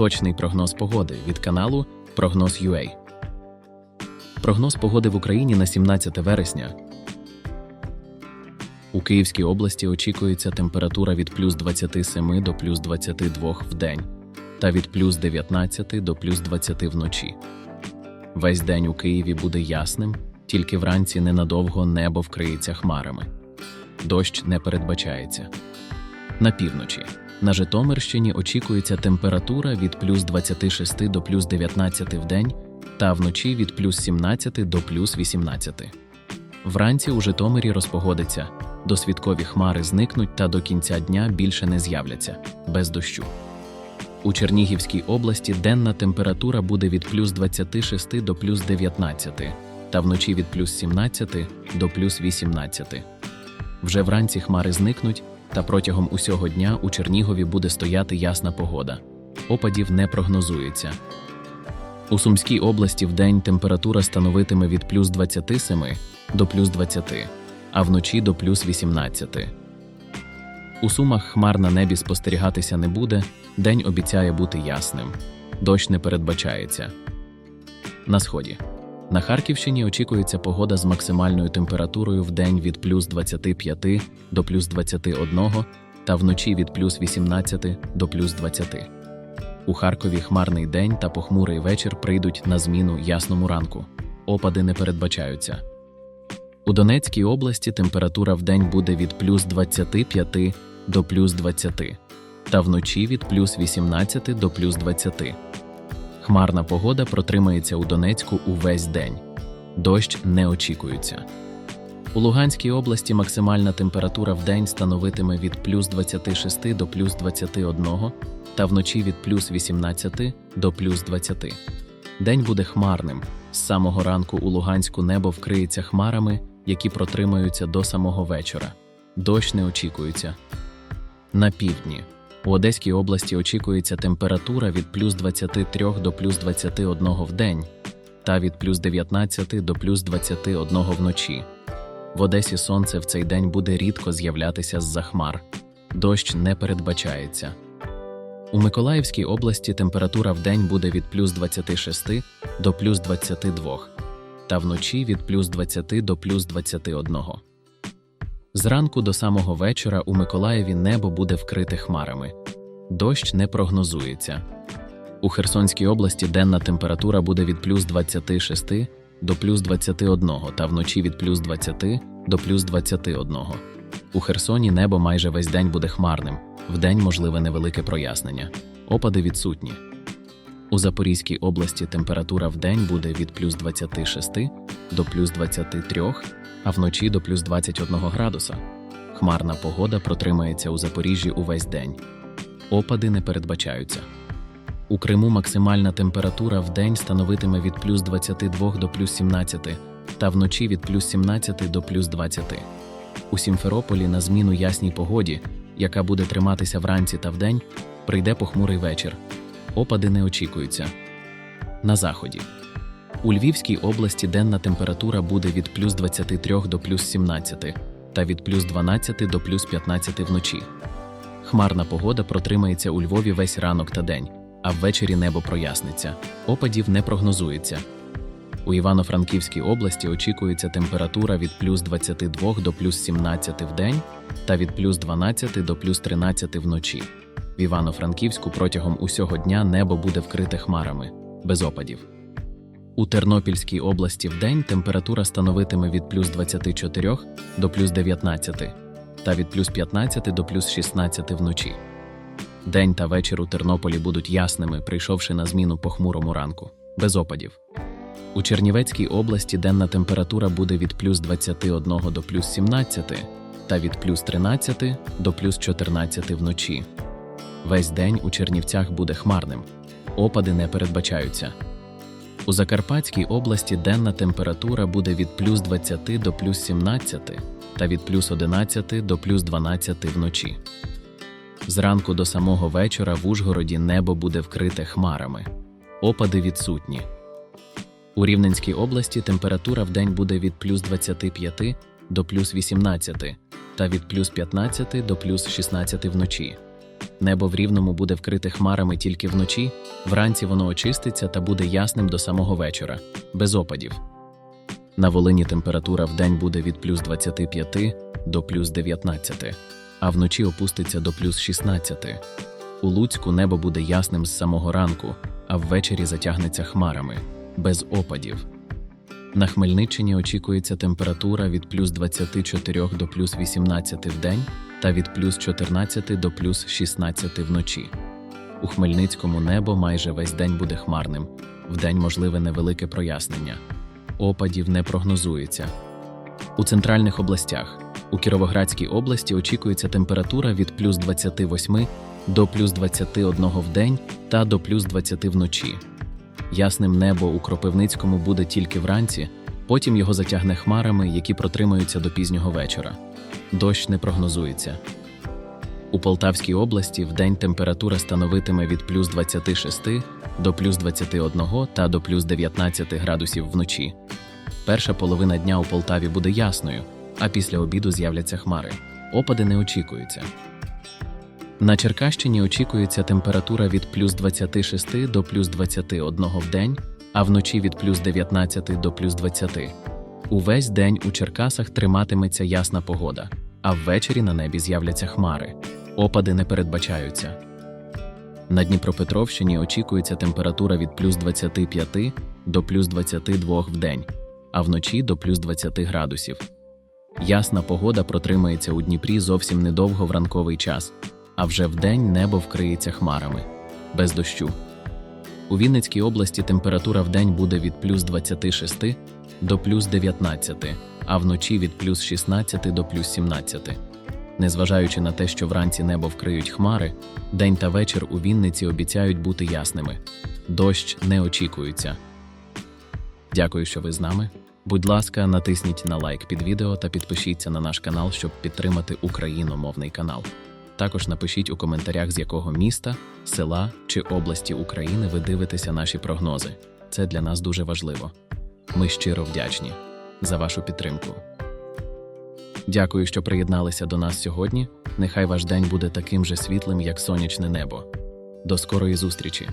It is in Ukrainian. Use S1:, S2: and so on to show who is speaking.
S1: Точний прогноз погоди від каналу Прогноз UA. Прогноз погоди в Україні на 17 вересня. У Київській області очікується температура від плюс 27 до плюс 22 в день та від плюс 19 до плюс 20 вночі. Весь день у Києві буде ясним, тільки вранці ненадовго небо вкриється хмарами. Дощ не передбачається. На півночі. На Житомирщині очікується температура від плюс 26 до плюс 19 в день та вночі від плюс 17 до плюс 18. Вранці у Житомирі розпогодиться, досвідкові хмари зникнуть та до кінця дня більше не з'являться без дощу. У Чернігівській області денна температура буде від плюс 26 до плюс 19 та вночі від плюс 17 до плюс 18. Вже вранці хмари зникнуть, та протягом усього дня у Чернігові буде стояти ясна погода. Опадів не прогнозується. У Сумській області вдень температура становитиме від плюс 27 до плюс 20, а вночі до плюс 18. У Сумах хмар на небі спостерігатися не буде, день обіцяє бути ясним. Дощ не передбачається. На сході. На Харківщині очікується погода з максимальною температурою в день від плюс 25 до плюс 21 та вночі від плюс 18 до плюс 20. У Харкові хмарний день та похмурий вечір прийдуть на зміну ясному ранку. Опади не передбачаються. У Донецькій області температура в день буде від плюс 25 до плюс 20 та вночі від плюс 18 до плюс 20. Хмарна погода протримається у Донецьку увесь день. Дощ не очікується. У Луганській області максимальна температура в день становитиме від плюс 26 до плюс 21 та вночі від плюс 18 до плюс 20. День буде хмарним. З самого ранку у Луганську небо вкриється хмарами, які протримаються до самого вечора. Дощ не очікується. На півдні. У Одеській області очікується температура від плюс 23 до плюс 21 в день та від плюс 19 до плюс 21 вночі. В Одесі сонце в цей день буде рідко з'являтися з-за хмар. Дощ не передбачається. У Миколаївській області температура в день буде від плюс 26 до плюс 22 та вночі від плюс 20 до плюс 21. Зранку до самого вечора у Миколаєві небо буде вкрите хмарами. Дощ не прогнозується. У Херсонській області денна температура буде від плюс 26 до плюс 21 та вночі від плюс 20 до плюс 21. У Херсоні небо майже весь день буде хмарним, вдень можливе невелике прояснення. Опади відсутні. У Запорізькій області температура вдень буде від плюс 26 до плюс 23, а вночі до плюс 21 градуса. Хмарна погода протримається у Запоріжжі увесь день. Опади не передбачаються. У Криму максимальна температура в день становитиме від плюс 22 до плюс 17 та вночі від плюс 17 до плюс 20. У Сімферополі на зміну ясній погоді, яка буде триматися вранці та вдень, прийде похмурий вечір. Опади не очікуються. На заході. У Львівській області денна температура буде від плюс 23 до плюс 17 та від плюс 12 до плюс 15 вночі. Хмарна погода протримається у Львові весь ранок та день, а ввечері небо проясниться. Опадів не прогнозується. У Івано-Франківській області очікується температура від плюс 22 до плюс 17 в день та від плюс 12 до плюс 13 вночі. В Івано-Франківську протягом усього дня небо буде вкрите хмарами, без опадів. У Тернопільській області вдень температура становитиме від плюс 24 до плюс 19 та від плюс 15 до плюс 16 вночі. День та вечір у Тернополі будуть ясними, прийшовши на зміну похмурому ранку, без опадів. У Чернівецькій області денна температура буде від плюс 21 до плюс 17 та від плюс 13 до плюс 14 вночі. Весь день у Чернівцях буде хмарним. Опади не передбачаються. У Закарпатській області денна температура буде від плюс 20 до плюс 17 та від плюс 11 до плюс 12 вночі. Зранку до самого вечора в Ужгороді небо буде вкрите хмарами. Опади відсутні. У Рівненській області температура в день буде від плюс 25 до плюс 18 та від плюс 15 до плюс 16 вночі. Небо в рівному буде вкрите хмарами тільки вночі, вранці воно очиститься та буде ясним до самого вечора, без опадів. На Волині температура в день буде від плюс 25 до плюс 19, а вночі опуститься до плюс 16. У Луцьку небо буде ясним з самого ранку, а ввечері затягнеться хмарами, без опадів. На Хмельниччині очікується температура від плюс 24 до плюс 18 в день та від плюс 14 до плюс 16 вночі. У Хмельницькому небо майже весь день буде хмарним, вдень можливе невелике прояснення. Опадів не прогнозується. У центральних областях у Кіровоградській області очікується температура від плюс 28 до плюс 21 в день та до плюс 20 вночі. Ясним небо у Кропивницькому буде тільки вранці, потім його затягне хмарами, які протримаються до пізнього вечора. Дощ не прогнозується. У Полтавській області вдень температура становитиме від плюс 26 до плюс 21 та до плюс 19 градусів вночі. Перша половина дня у Полтаві буде ясною, а після обіду з'являться хмари. Опади не очікуються. На Черкащині очікується температура від плюс 26 до плюс 21 в день, а вночі від плюс 19 до плюс 20. Увесь день у Черкасах триматиметься ясна погода, а ввечері на небі з'являться хмари. Опади не передбачаються. На Дніпропетровщині очікується температура від плюс 25 до плюс 22 в день, а вночі до плюс 20 градусів. Ясна погода протримається у Дніпрі зовсім недовго в ранковий час, а вже вдень небо вкриється хмарами, без дощу. У Вінницькій області температура вдень буде від плюс 26 до плюс 19, а вночі від плюс 16 до плюс 17. Незважаючи на те, що вранці небо вкриють хмари, день та вечір у Вінниці обіцяють бути ясними. Дощ не очікується. Дякую, що ви з нами. Будь ласка, натисніть на лайк під відео та підпишіться на наш канал, щоб підтримати україномовний канал. Також напишіть у коментарях, з якого міста, села чи області України ви дивитеся наші прогнози. Це для нас дуже важливо. Ми щиро вдячні за вашу підтримку. Дякую, що приєдналися до нас сьогодні. Нехай ваш день буде таким же світлим, як сонячне небо. До скорої зустрічі!